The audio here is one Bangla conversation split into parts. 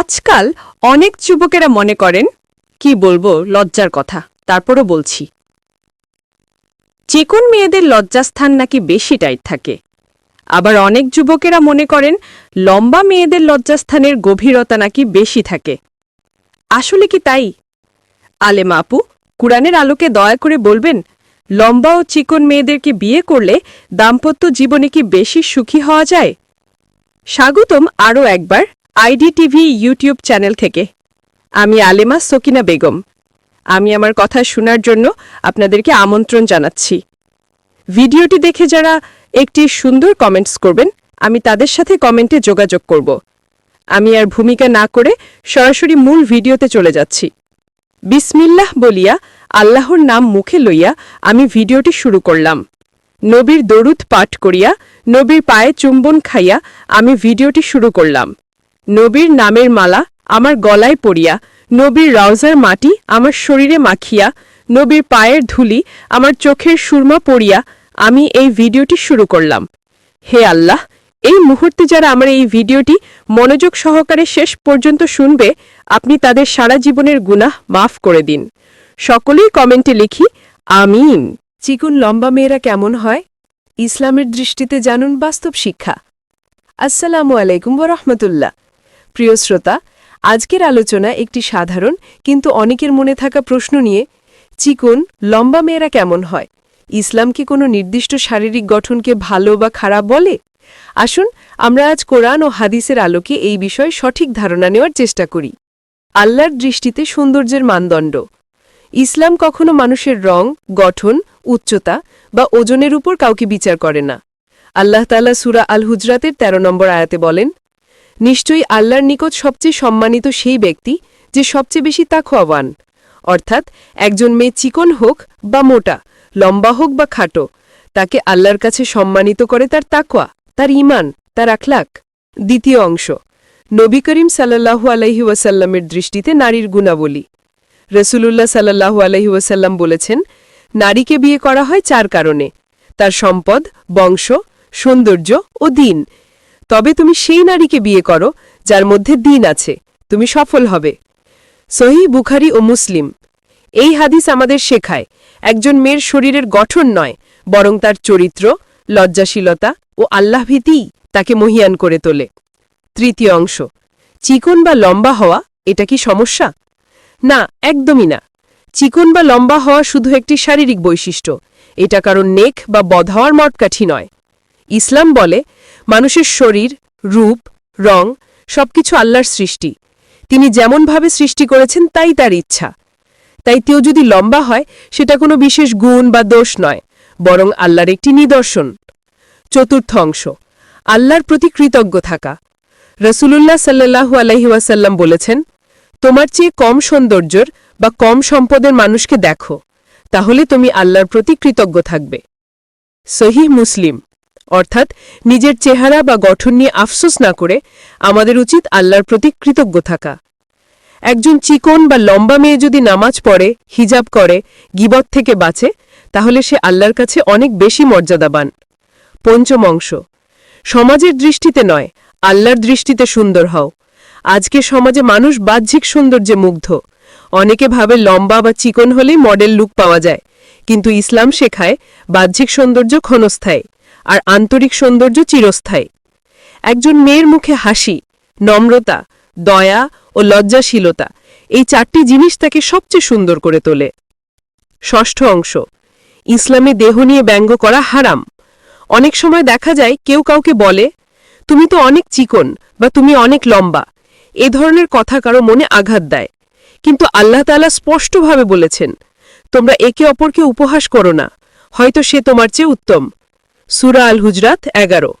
আজকাল অনেক যুবকেরা মনে করেন, কি বলব, লজ্জার কথা। তারপরও বলছি। চিকন মেয়েদের লজ্জাস্থান নাকি বেশি টাইট থাকে। আবার অনেক যুবকেরা মনে করেন, লম্বা মেয়েদের লজ্জাস্থানের গভীরতা নাকি বেশি থাকে। আসলে কি তাই? আলেমা আপু, কুরআনের আলোকে দয়া করে বলবেন, লম্বা ও চিকন মেয়েদেরকে বিয়ে করলে দাম্পত্য জীবনে কি বেশি সুখী হওয়া যায়? স্বাগতম আরও একবার। আইডি টিভি ইউটিউব চ্যানেল থেকে। আমি আলেমা সকিনা বেগম। আমি আমার কথা শোনার জন্য আপনাদেরকে আমন্ত্রণ জানাচ্ছি। ভিডিওটি দেখে যারা একটি সুন্দর কমেন্টস করবেন, আমি তাদের সাথে কমেন্টে যোগাযোগ করব। আমি আর ভূমিকা না করে সরাসরি মূল ভিডিওতে চলে যাচ্ছি। বিসমিল্লাহ বলিয়া আল্লাহর নাম মুখে লইয়া আমি ভিডিওটি শুরু করলাম। নবীর দরুদ পাঠ করিয়া, নবীর পায়ে চুম্বন খাইয়া আমি ভিডিওটি শুরু করলাম। নবীর নামের মালা আমার গলায় পড়িয়া, নবীর রাউজার মাটি আমার শরীরে মাখিয়া, নবীর পায়ের ধুলি আমার চোখের সুরমা পড়িয়া আমি এই ভিডিওটি শুরু করলাম। হে আল্লাহ, এই মুহূর্তে যারা আমার এই ভিডিওটি মনোযোগ সহকারে শেষ পর্যন্ত শুনবে, আপনি তাদের সারা জীবনের গুনাহ মাফ করে দিন। সকলেই কমেন্টে লিখি, আমিন। চিকুন লম্বা মেয়েরা কেমন হয়? ইসলামের দৃষ্টিতে জানুন বাস্তব শিক্ষা। আসসালামু আলাইকুম রহমতুল্লাহ। প্রিয় শ্রোতা, আজকের আলোচনা একটি সাধারণ কিন্তু অনেকের মনে থাকা প্রশ্ন নিয়ে, চিকন, লম্বা মেয়েরা কেমন হয়? ইসলাম কি কোনো নির্দিষ্ট শারীরিক গঠনকে ভালো বা খারাপ বলে? আসুন, আমরা আজ কোরআন ও হাদিসের আলোকে এই বিষয়ে সঠিক ধারণা নেওয়ার চেষ্টা করি। আল্লাহর দৃষ্টিতে সৌন্দর্যের মানদণ্ড। ইসলাম কখনো মানুষের রং, গঠন, উচ্চতা বা ওজনের উপর কাউকে বিচার করে না। আল্লাহ তাল্লাহ সুরা আল হুজরাতের ১৩ নম্বর আয়াতে বলেন নিশ্চয়ই আল্লাহর নিকট সবচেয়ে সম্মানিত সেই ব্যক্তি যে সবচেয়ে বেশি তাখোয়াবান অর্থাৎ একজন মেয়ে চিকন হোক বা মোটা, লম্বা হোক বা খাটো, তাকে আল্লাহর কাছে সম্মানিত করে তার তাকোয়া তার ইমান তার আখলাক দ্বিতীয় অংশ, নবী করিম সাল্লাহু আলহি ওয়াসাল্লামের দৃষ্টিতে নারীর গুণাবলী। রসুলুল্লাহ সাল্লাহু আলহি ওয়াসাল্লাম বলেছেন, নারীকে বিয়ে করা হয় চার কারণে। তার সম্পদ, বংশ, সৌন্দর্য ও দিন। তবে তুমি সেই নারীকে বিয়ে করো, যার মধ্যে দিন আছে। তুমি সফল হবে। সহি বুখারি ও মুসলিম। এই হাদিস আমাদের শেখায়, একজন মেয়ের শরীরের গঠন নয়, বরং তার চরিত্র, লজ্জাশীলতা ও আল্লাহভীতি তাকে মহিয়ান করে তোলে। তৃতীয় অংশ, চিকন বা লম্বা হওয়া, এটা কি সমস্যা? না, একদমই না। চিকন বা লম্বা হওয়া শুধু একটি শারীরিক বৈশিষ্ট্য। এটা কারণ নেক বা বধ হওয়ার মটকাঠি নয়। ইসলাম বলে, মানুষের শরীর, রূপ, রং সবকিছু আল্লাহর সৃষ্টি। তিনি যেমনভাবে সৃষ্টি করেছেন, তাই তার ইচ্ছা। তাই কেউ যদি লম্বা হয়, সেটা কোনো বিশেষ গুণ বা দোষ নয়, বরং আল্লাহর একটি নিদর্শন। চতুর্থ অংশ, আল্লাহর প্রতি কৃতজ্ঞ থাকা। রসুলুল্লাহ সাল্লাহু আলহি ওয়াসাল্লাম বলেছেন, তোমার চেয়ে কম সৌন্দর্যর বা কম সম্পদের মানুষকে দেখো, তাহলে তুমি আল্লাহর প্রতি কৃতজ্ঞ থাকবে। সহি মুসলিম অর্থাৎ নিজের চেহারা বা গঠন নিয়ে আফসোস না করে আমাদের উচিত আল্লাহর প্রতি কৃতজ্ঞ থাকা। একজন চিকন বা লম্বা মেয়ে যদি নামাজ পড়ে, হিজাব করে, গিবত থেকে বাঁচে, তাহলে সে আল্লাহর কাছে অনেক বেশি মর্যাদাবান। পঞ্চম অংশ, সমাজের দৃষ্টিতে নয়, আল্লাহর দৃষ্টিতে সুন্দর হও। আজকে সমাজে মানুষ বাহ্যিক সৌন্দর্যে মুগ্ধ। অনেকে ভাবে লম্বা বা চিকন হলেই মডেল লুক পাওয়া যায়, কিন্তু ইসলাম শেখায় বাহ্যিক সৌন্দর্য ক্ষণস্থায়ী। আর আন্তরিক সৌন্দর্য চিরস্থায়ী। একজন মেয়ের মুখে হাসি, নম্রতা, দয়া ও লজ্জাশীলতা, এই চারটি জিনিস তাকে সবচেয়ে সুন্দর করে তোলে। ষষ্ঠ অংশ, ইসলামে দেহ নিয়ে ব্যঙ্গ করা হারাম। অনেক সময় দেখা যায় কেউ কাউকে বলে, তুমি তো অনেক চিকন বা তুমি অনেক লম্বা। এ ধরনের কথা কারও মনে আঘাত দেয়। কিন্তু আল্লাহ তালা স্পষ্টভাবে বলেছেন, তোমরা একে অপরকে উপহাস করো না। হয়তো সে তোমার চেয়ে উত্তম। সুরা আল হুজরাত এগারো।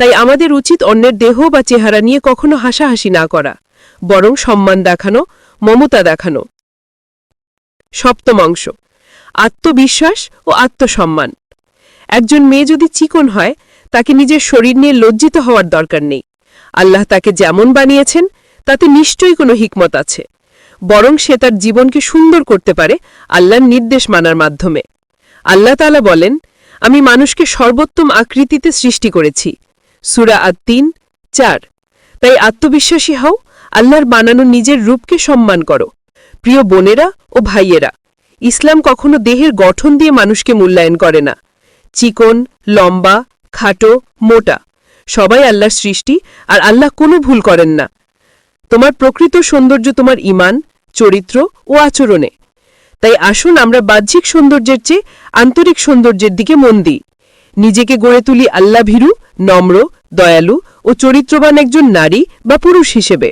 তাই আমাদের উচিত অন্যের দেহ বা চেহারা নিয়ে কখনো হাসাহাসি না করা, বরং সম্মান দেখানো, মমতা দেখানো। সপ্তম অংশ, আত্মবিশ্বাস ও আত্মসম্মান। একজন মেয়ে যদি চিকন হয়, তাকে নিজের শরীর নিয়ে লজ্জিত হওয়ার দরকার নেই। আল্লাহ তাকে যেমন বানিয়েছেন, তাতে নিশ্চয়ই কোনো হিকমত আছে। বরং সে তার জীবনকে সুন্দর করতে পারে আল্লাহর নির্দেশ মানার মাধ্যমে। আল্লাহ তালা বলেন আমি মানুষকে সর্বোত্তম আকৃতিতে সৃষ্টি করেছি। সুরা আত তিন চার। তাই আত্মবিশ্বাসী হও, আল্লাহর বানানো নিজের রূপকে সম্মান করো। প্রিয় বোনেরা ও ভাইয়েরা, ইসলাম কখনো দেহের গঠন দিয়ে মানুষকে মূল্যায়ন করে না। চিকন, লম্বা, খাটো, মোটা, সবাই আল্লাহর সৃষ্টি আর আল্লাহ কোনো ভুল করেন না। তোমার প্রকৃত সৌন্দর্য তোমার ইমান চরিত্র ও আচরণে। তাই আসুন আমরা বাহ্যিক সৌন্দর্যের চেয়ে আন্তরিক সৌন্দর্যের দিকে মন দিই। নিজেকে গড়ে তুলি আল্লাভীরু, নম্র, দয়ালু ও চরিত্রবান একজন নারী বা পুরুষ হিসেবে।